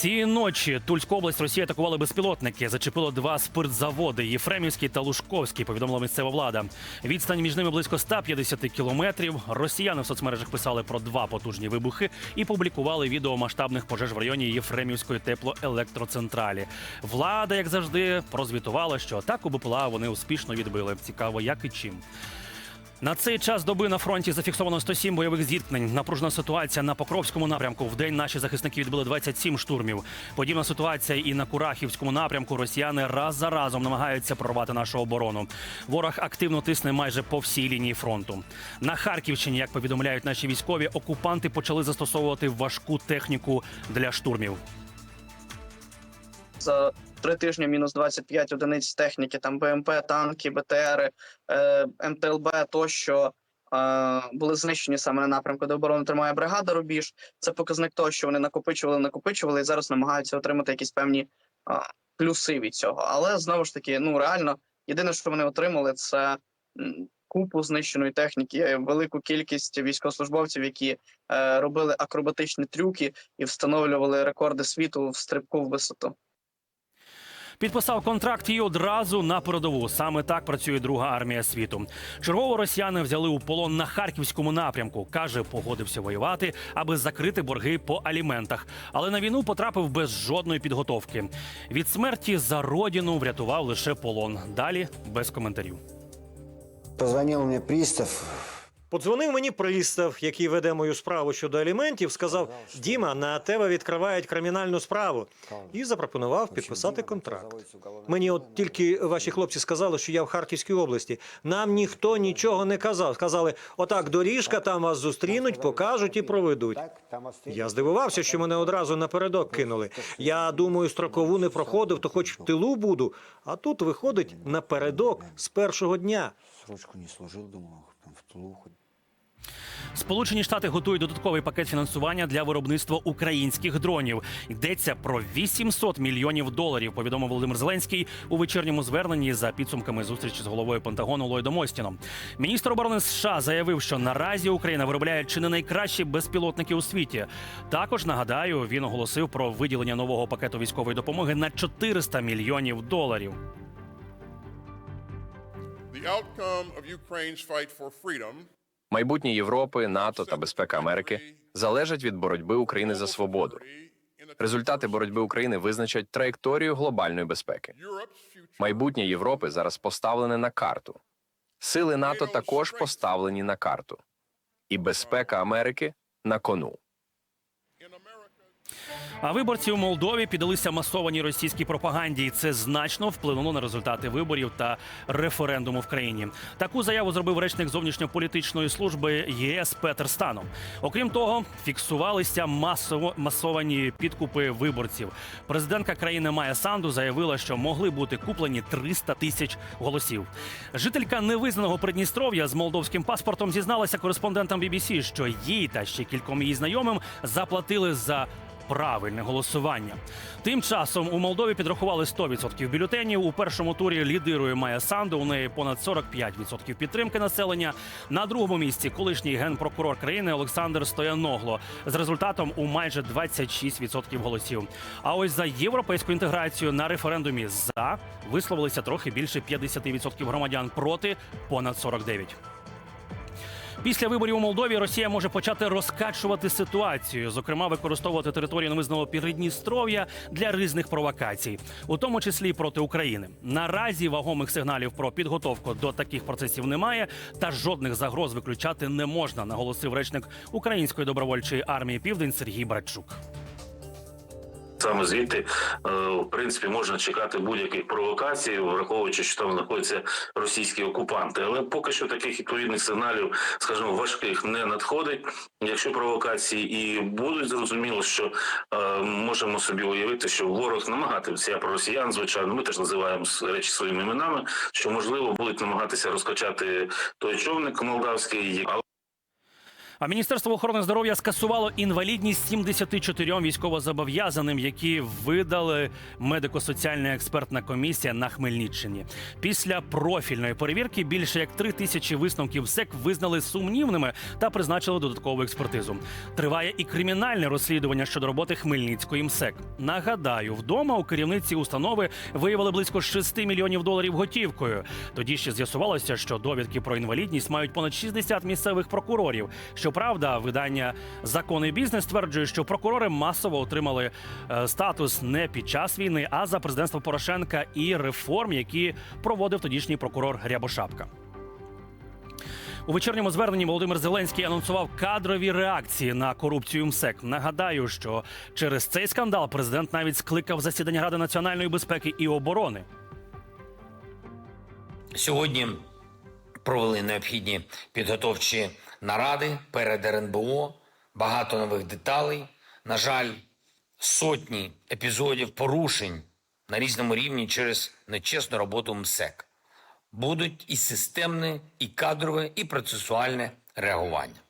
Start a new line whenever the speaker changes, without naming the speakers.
Цієї ночі Тульську область Росія атакували безпілотники. Зачепило два спиртзаводи Єфремівський та Лужковський. Повідомила місцева влада. Відстань між ними близько 150 кілометрів. Росіяни в соцмережах писали про два потужні вибухи і публікували відео масштабних пожеж в районі Єфремівської теплоелектроцентралі. Влада, як завжди, прозвітувала, що атаку БПЛА вони успішно відбили. Цікаво, як і чим. На цей час доби на фронті зафіксовано 107 бойових зіткнень. Напружена ситуація на Покровському напрямку. В день наші захисники відбили 27 штурмів. Подібна ситуація і на Курахівському напрямку. Росіяни раз за разом намагаються прорвати нашу оборону. Ворог активно тисне майже по всій лінії фронту. На Харківщині, як повідомляють наші військові, окупанти почали застосовувати важку техніку для штурмів.
за три тижні мінус 25 одиниць техніки, там БМП, танки, БТРи, е, МТЛБ тощо е, були знищені саме на напрямку, де оборону тримає бригада Рубіж. Це показник того, що вони накопичували, накопичували і зараз намагаються отримати якісь певні е, плюси від цього. Але знову ж таки, ну реально, єдине, що вони отримали, це купу знищеної техніки, велику кількість військовослужбовців, які е, робили акробатичні трюки і встановлювали рекорди світу в стрибку в висоту.
Підписав контракт і одразу на передову. Саме так працює друга армія світу. Чергово росіяни взяли у полон на харківському напрямку. каже, погодився воювати, аби закрити борги по аліментах. Але на війну потрапив без жодної підготовки. Від смерті за родину врятував лише полон. Далі без коментарів.
Позвонил мне пристав.
Подзвонив мені пристав, який веде мою справу щодо аліментів, сказав: Діма, на тебе відкривають кримінальну справу, і запропонував підписати контракт. Мені от тільки ваші хлопці сказали, що я в Харківській області. Нам ніхто нічого не казав. Сказали, отак доріжка, там вас зустрінуть, покажуть і проведуть. Я здивувався, що мене одразу напередок кинули. Я думаю, строкову не проходив, то хоч в тилу буду. А тут виходить напередок з першого дня.
Срочку не служил, думал, там в тылу хоть.
Сполучені Штати готують додатковий пакет фінансування для виробництва українських дронів. Йдеться про 800 мільйонів доларів. Повідомив Володимир Зеленський у вечірньому зверненні за підсумками зустрічі з головою Пентагону Ллойдом Остіном. Міністр оборони США заявив, що наразі Україна виробляє чи не найкращі безпілотники у світі. Також нагадаю, він оголосив про виділення нового пакету військової допомоги на 400 мільйонів доларів.
The outcome of Ukraine's fight for freedom
Майбутнє Європи, НАТО та безпека Америки залежать від боротьби України за свободу. Результати боротьби України визначать траєкторію глобальної безпеки. Майбутнє Європи зараз поставлене на карту. Сили НАТО також поставлені на карту, і безпека Америки на кону.
А виборці у Молдові піддалися масованій російській пропаганді, і це значно вплинуло на результати виборів та референдуму в країні. Таку заяву зробив речник зовнішньополітичної служби ЄС Петер Станов. Окрім того, фіксувалися масово масовані підкупи виборців. Президентка країни Майя Санду заявила, що могли бути куплені 300 тисяч голосів. Жителька невизнаного Придністров'я з молдовським паспортом зізналася кореспондентам BBC, що їй та ще кільком її знайомим заплатили за правильне голосування. Тим часом у Молдові підрахували 100% бюлетенів. У першому турі лідирує Майя Санду. У неї понад 45% підтримки населення. На другому місці колишній генпрокурор країни Олександр Стояногло з результатом у майже 26% голосів. А ось за європейську інтеграцію на референдумі за висловилися трохи більше 50% громадян проти понад 49%. Після виборів у Молдові Росія може почати розкачувати ситуацію, зокрема використовувати територію невизнаного Підністров'я для різних провокацій, у тому числі проти України. Наразі вагомих сигналів про підготовку до таких процесів немає, та жодних загроз виключати не можна, наголосив речник Української добровольчої армії Південь Сергій Братчук.
Саме звідти, е, в принципі, можна чекати будь-яких провокацій, враховуючи, що там знаходяться російські окупанти. Але поки що таких відповідних сигналів, скажімо, важких не надходить. Якщо провокації і будуть, зрозуміло, що е, можемо собі уявити, що ворог намагатиметься про росіян, звичайно, ми теж називаємо речі своїми іменами, що можливо будуть намагатися розкачати той човник молдавський, але
А Міністерство охорони здоров'я скасувало інвалідність 74 військовозобов'язаним, які видали медико-соціальна експертна комісія на Хмельниччині. Після профільної перевірки більше як три тисячі висновків СЕК визнали сумнівними та призначили додаткову експертизу. Триває і кримінальне розслідування щодо роботи Хмельницької МСЕК. Нагадаю, вдома у керівниці установи виявили близько 6 мільйонів доларів готівкою. Тоді ще з'ясувалося, що довідки про інвалідність мають понад 60 місцевих прокурорів. Щоправда, видання «Закон і бізнес стверджує, що прокурори масово отримали е, статус не під час війни, а за президентства Порошенка і реформ, які проводив тодішній прокурор Рябошапка. У вечірньому зверненні Володимир Зеленський анонсував кадрові реакції на корупцію МСЕК. Нагадаю, що через цей скандал президент навіть скликав засідання Ради національної безпеки і оборони.
Сьогодні провели необхідні підготовчі наради перед РНБО, багато нових деталей. На жаль, сотні епізодів порушень на різному рівні через нечесну роботу МСЕК. Будуть і системне, і кадрове, і процесуальне реагування.